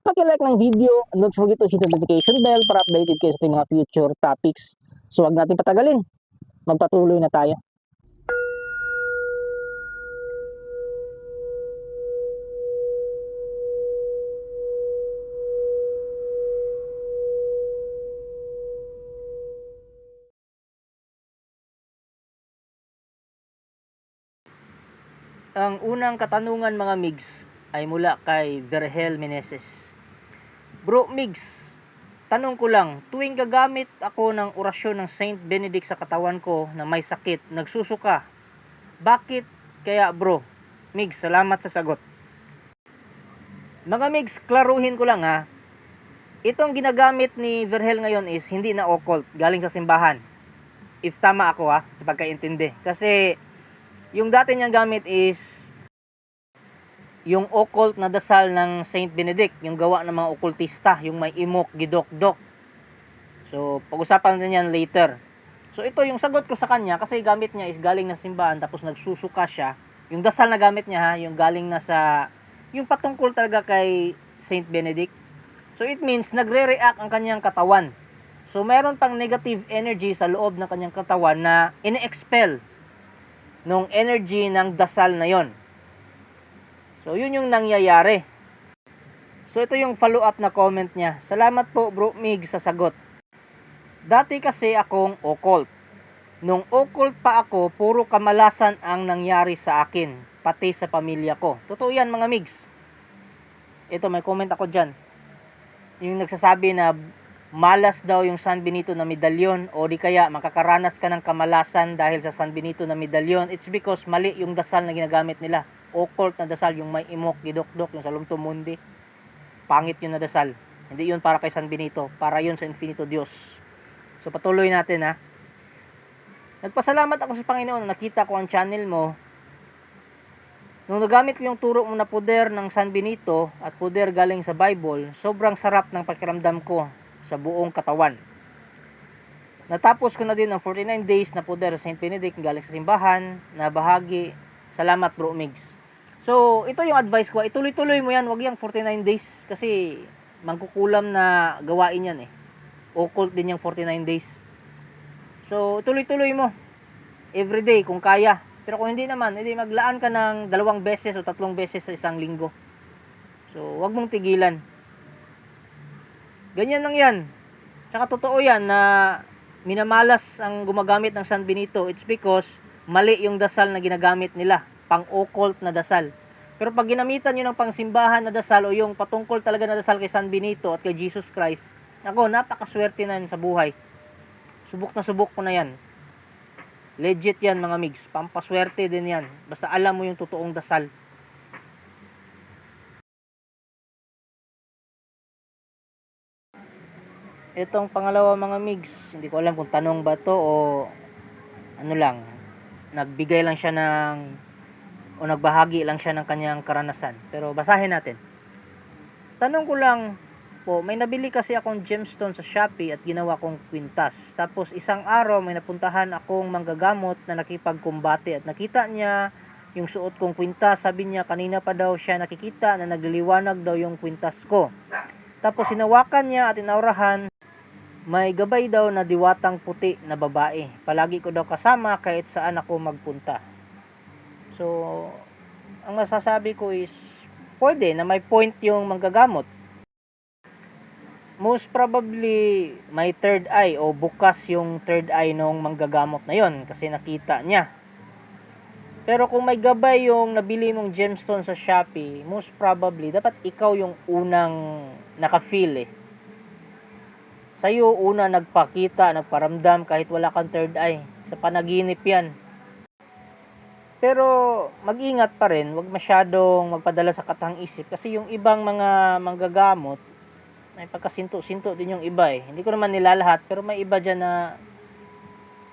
paki-like ng video don't forget to hit the notification bell para updated kayo sa mga future topics. So wag natin patagalin. Magpatuloy na tayo. Ang unang katanungan mga migs ay mula kay Verhel Meneses. Bro Migs, tanong ko lang, tuwing gagamit ako ng orasyon ng Saint Benedict sa katawan ko na may sakit, nagsusuka. Bakit kaya bro? Migs, salamat sa sagot. Mga Migs, klaruhin ko lang ha. Itong ginagamit ni Verhel ngayon is hindi na occult, galing sa simbahan. If tama ako ha, sa pagkaintindi. Kasi yung dati niyang gamit is yung occult na dasal ng Saint Benedict, yung gawa ng mga okultista, yung may imok, gidok-dok. So, pag-usapan din yan later. So, ito yung sagot ko sa kanya kasi gamit niya is galing na simbahan tapos nagsusuka siya. Yung dasal na gamit niya ha, yung galing na sa yung patungkol talaga kay Saint Benedict. So, it means nagre-react ang kanyang katawan. So, meron pang negative energy sa loob ng kanyang katawan na ine-expel nung energy ng dasal na yon. So, yun yung nangyayari. So, ito yung follow-up na comment niya. Salamat po, Bro Mig, sa sagot. Dati kasi akong occult. Nung occult pa ako, puro kamalasan ang nangyari sa akin, pati sa pamilya ko. Totoo yan, mga Migs. Ito, may comment ako dyan. Yung nagsasabi na malas daw yung San Benito na medalyon o di kaya makakaranas ka ng kamalasan dahil sa San Benito na medalyon. It's because mali yung dasal na ginagamit nila occult na dasal, yung may imok, gidok-dok, yung salum tumundi. Pangit yun na dasal. Hindi yun para kay San Benito, para yun sa Infinito Diyos. So patuloy natin ha. Nagpasalamat ako sa Panginoon na nakita ko ang channel mo. Nung nagamit ko yung turo mo na puder ng San Benito at puder galing sa Bible, sobrang sarap ng pakiramdam ko sa buong katawan. Natapos ko na din ang 49 days na puder sa St. Benedict galing sa simbahan na bahagi. Salamat bro Migs. So, ito yung advice ko. Ituloy-tuloy mo yan. Huwag yung 49 days. Kasi, mangkukulam na gawain yan eh. Occult din yung 49 days. So, tuloy-tuloy mo. Every day, kung kaya. Pero kung hindi naman, hindi maglaan ka ng dalawang beses o tatlong beses sa isang linggo. So, huwag mong tigilan. Ganyan lang yan. Tsaka totoo yan na minamalas ang gumagamit ng San Benito. It's because mali yung dasal na ginagamit nila pang-occult na dasal. Pero pag ginamitan nyo ng pangsimbahan na dasal o yung patungkol talaga na dasal kay San Benito at kay Jesus Christ, ako, napakaswerte na yun sa buhay. Subok na subok ko na yan. Legit yan mga migs. Pampaswerte din yan. Basta alam mo yung totoong dasal. Itong pangalawa mga migs, hindi ko alam kung tanong ba to o ano lang, nagbigay lang siya ng o nagbahagi lang siya ng kanyang karanasan. Pero basahin natin. Tanong ko lang po, may nabili kasi akong gemstone sa Shopee at ginawa kong kwintas. Tapos isang araw may napuntahan akong manggagamot na nakipagkumbate at nakita niya yung suot kong kwintas. Sabi niya kanina pa daw siya nakikita na nagliliwanag daw yung kwintas ko. Tapos hinawakan niya at inaurahan may gabay daw na diwatang puti na babae. Palagi ko daw kasama kahit saan ako magpunta. So, ang masasabi ko is, pwede na may point yung manggagamot. Most probably, may third eye o bukas yung third eye nung manggagamot na yon kasi nakita niya. Pero kung may gabay yung nabili mong gemstone sa Shopee, most probably, dapat ikaw yung unang naka-feel eh sa'yo una nagpakita, nagparamdam kahit wala kang third eye. Sa panaginip yan. Pero mag-ingat pa rin, wag masyadong magpadala sa katang isip kasi yung ibang mga manggagamot May pagkasinto-sinto din yung iba eh. Hindi ko naman nilalahat, pero may iba dyan na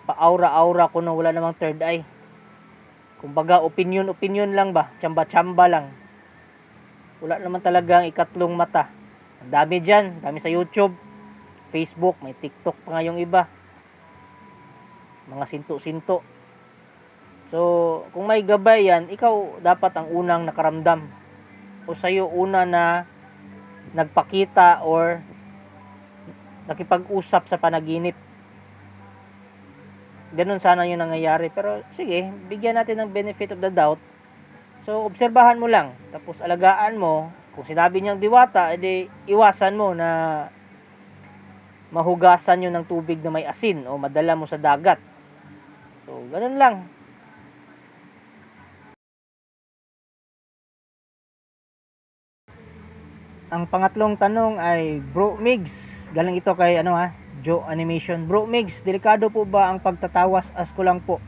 pa-aura-aura ko na wala namang third eye. Kumbaga, opinion-opinion lang ba? Tsamba-tsamba lang. Wala naman talagang ikatlong mata. Ang dami dyan. Dami sa YouTube, Facebook, may TikTok pa nga yung iba. Mga sinto-sinto. So, kung may gabay yan, ikaw dapat ang unang nakaramdam. O sa'yo una na nagpakita or nakipag-usap sa panaginip. Ganun sana yung nangyayari. Pero sige, bigyan natin ng benefit of the doubt. So, obserbahan mo lang. Tapos alagaan mo. Kung sinabi niyang diwata, edi iwasan mo na mahugasan yun ng tubig na may asin o madala mo sa dagat. So, ganun lang. Ang pangatlong tanong ay Bro Migs. Galing ito kay ano ha, Joe Animation. Bro Migs, delikado po ba ang pagtatawas? As ko lang po.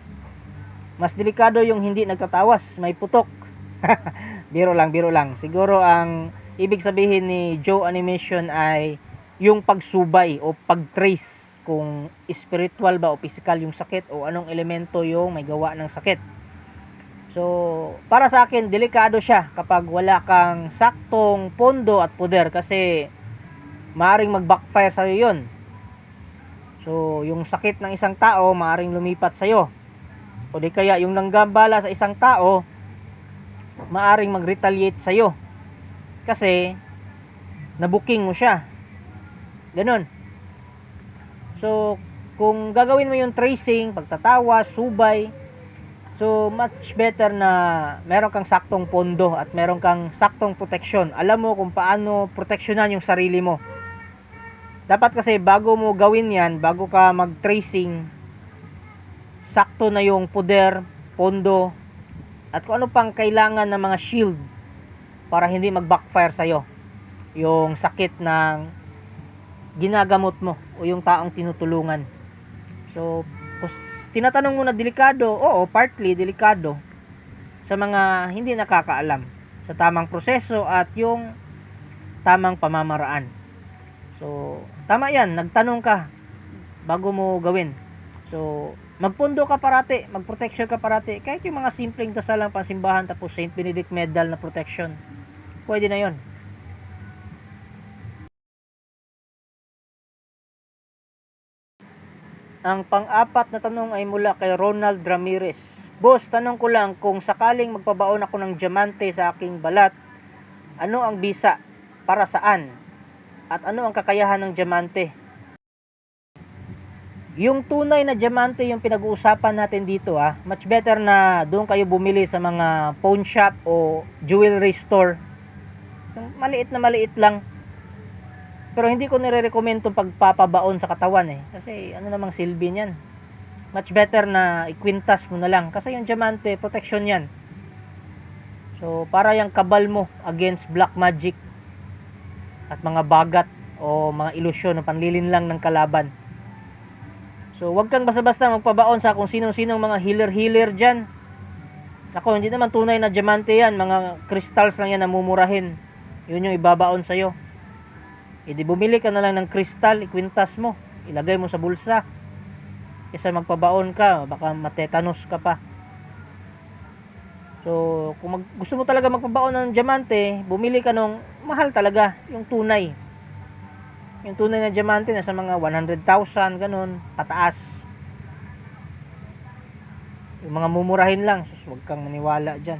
Mas delikado yung hindi nagtatawas, may putok. biro lang, biro lang. Siguro ang ibig sabihin ni Joe Animation ay yung pagsubay o pag-trace kung spiritual ba o physical yung sakit o anong elemento yung may gawa ng sakit. So, para sa akin, delikado siya kapag wala kang saktong pondo at poder kasi maaring mag-backfire sa'yo yun. So, yung sakit ng isang tao, maaring lumipat sa'yo. O di kaya, yung nanggambala sa isang tao, maaring mag-retaliate sa'yo. Kasi, nabuking mo siya. Ganon. So, kung gagawin mo yung tracing, pagtatawa, subay, So, much better na meron kang saktong pondo at meron kang saktong proteksyon. Alam mo kung paano proteksyonan yung sarili mo. Dapat kasi bago mo gawin yan, bago ka mag-tracing, sakto na yung poder, pondo, at kung ano pang kailangan ng mga shield para hindi mag-backfire sa'yo. Yung sakit ng ginagamot mo o yung taong tinutulungan. So, tinatanong mo na delikado, oo, partly delikado sa mga hindi nakakaalam sa tamang proseso at yung tamang pamamaraan. So, tama yan, nagtanong ka bago mo gawin. So, magpundo ka parati, magprotection ka parati, kahit yung mga simpleng dasal lang pansimbahan tapos St. Benedict Medal na protection, pwede na yon. Ang pang-apat na tanong ay mula kay Ronald Ramirez. Boss, tanong ko lang kung sakaling magpabaon ako ng diamante sa aking balat, ano ang bisa? Para saan? At ano ang kakayahan ng diamante? Yung tunay na diamante yung pinag-uusapan natin dito ah. Much better na doon kayo bumili sa mga pawn shop o jewelry store. Yung maliit na maliit lang. Pero hindi ko nire-recommend itong pagpapabaon sa katawan eh. Kasi ano namang silbi niyan. Much better na ikwintas mo na lang. Kasi yung diamante, protection yan. So, para yung kabal mo against black magic at mga bagat o mga ilusyon o panlilin lang ng kalaban. So, wag kang basta-basta magpabaon sa kung sinong-sinong mga healer-healer dyan. Ako, hindi naman tunay na diamante yan. Mga crystals lang yan na mumurahin. Yun yung ibabaon sa'yo. E di bumili ka na lang ng kristal, ikwintas mo, ilagay mo sa bulsa. Kaysa magpabaon ka, baka matetanos ka pa. So, kung mag, gusto mo talaga magpabaon ng diamante, bumili ka nung mahal talaga, yung tunay. Yung tunay na diamante nasa mga 100,000 ganun, pataas. Yung mga mumurahin lang, sus, huwag kang maniwala diyan.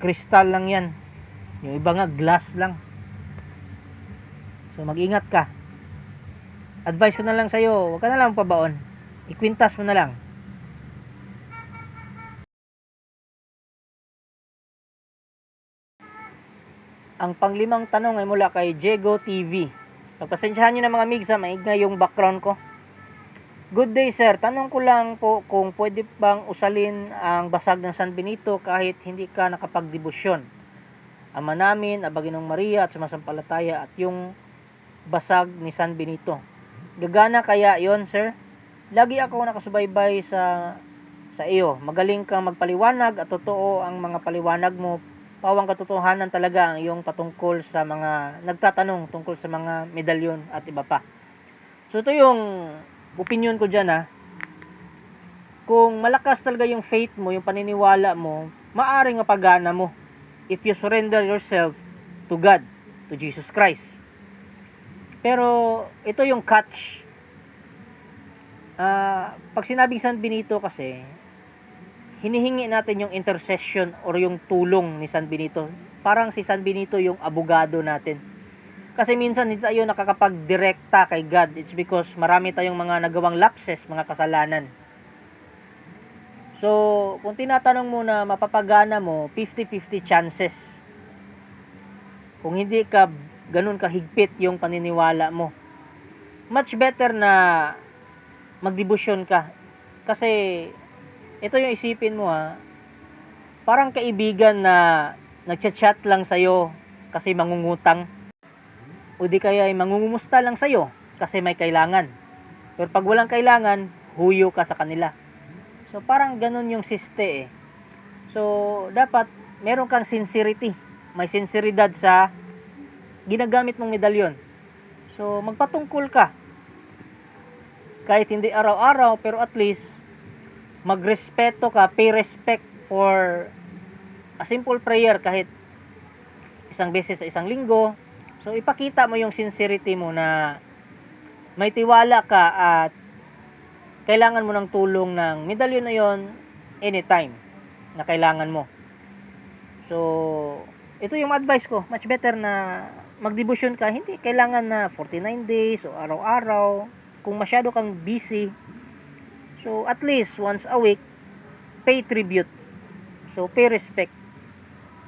Kristal lang 'yan. Yung iba nga glass lang. So mag-ingat ka. Advice ko na lang sa'yo, huwag ka na lang pabaon. Ikwintas mo na lang. Ang panglimang tanong ay mula kay Jego TV. Pagpasensyahan nyo na mga migsa, maingay yung background ko. Good day sir, tanong ko lang po kung pwede bang usalin ang basag ng San Benito kahit hindi ka nakapagdebosyon. Ama namin, Abaginong Maria at sumasampalataya at yung basag ni San Benito. Gagana kaya yon sir? Lagi ako nakasubaybay sa sa iyo. Magaling kang magpaliwanag at totoo ang mga paliwanag mo. pawang katotohanan talaga ang iyong patungkol sa mga nagtatanong tungkol sa mga medalyon at iba pa. So ito yung opinion ko dyan ha. Kung malakas talaga yung faith mo, yung paniniwala mo, maaring mapagana mo if you surrender yourself to God, to Jesus Christ. Pero ito yung catch. Ah, pag sinabing San Benito kasi, hinihingi natin yung intercession or yung tulong ni San Benito. Parang si San Benito yung abogado natin. Kasi minsan hindi tayo nakakapag-direkta kay God. It's because marami tayong mga nagawang lapses, mga kasalanan. So, kung tinatanong mo na mapapagana mo, 50-50 chances. Kung hindi ka ganun kahigpit yung paniniwala mo. Much better na magdebosyon ka. Kasi, ito yung isipin mo ha, parang kaibigan na nagchat-chat lang sa'yo kasi mangungutang. O di kaya ay mangungumusta lang sa'yo kasi may kailangan. Pero pag walang kailangan, huyo ka sa kanila. So parang ganun yung siste eh. So dapat meron kang sincerity. May sinseridad sa ginagamit mong medalyon. So magpatungkol ka. Kahit hindi araw-araw pero at least magrespeto ka, pay respect for a simple prayer kahit isang beses sa isang linggo. So ipakita mo yung sincerity mo na may tiwala ka at kailangan mo ng tulong ng medalyon na yon anytime na kailangan mo. So, ito yung advice ko. Much better na magdebosyon ka. Hindi kailangan na 49 days o araw-araw. Kung masyado kang busy, so at least once a week, pay tribute. So, pay respect.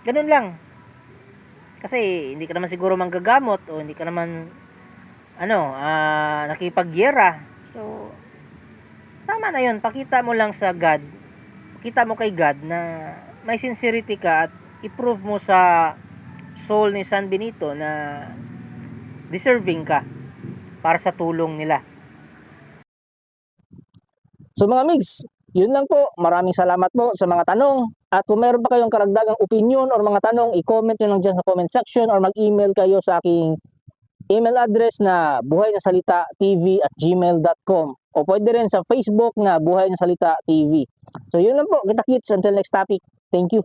Ganun lang. Kasi hindi ka naman siguro manggagamot o hindi ka naman ano, ah nakipagyera. So, tama na yun. Pakita mo lang sa God. Pakita mo kay God na may sincerity ka at i-prove mo sa soul ni San Benito na deserving ka para sa tulong nila. So mga migs, yun lang po. Maraming salamat po sa mga tanong. At kung meron pa kayong karagdagang opinion or mga tanong, i-comment nyo lang dyan sa comment section or mag-email kayo sa aking email address na buhay na salita tv at gmail.com o pwede rin sa Facebook na buhay na salita tv. So yun lang po. Kita kits until next topic. Thank you.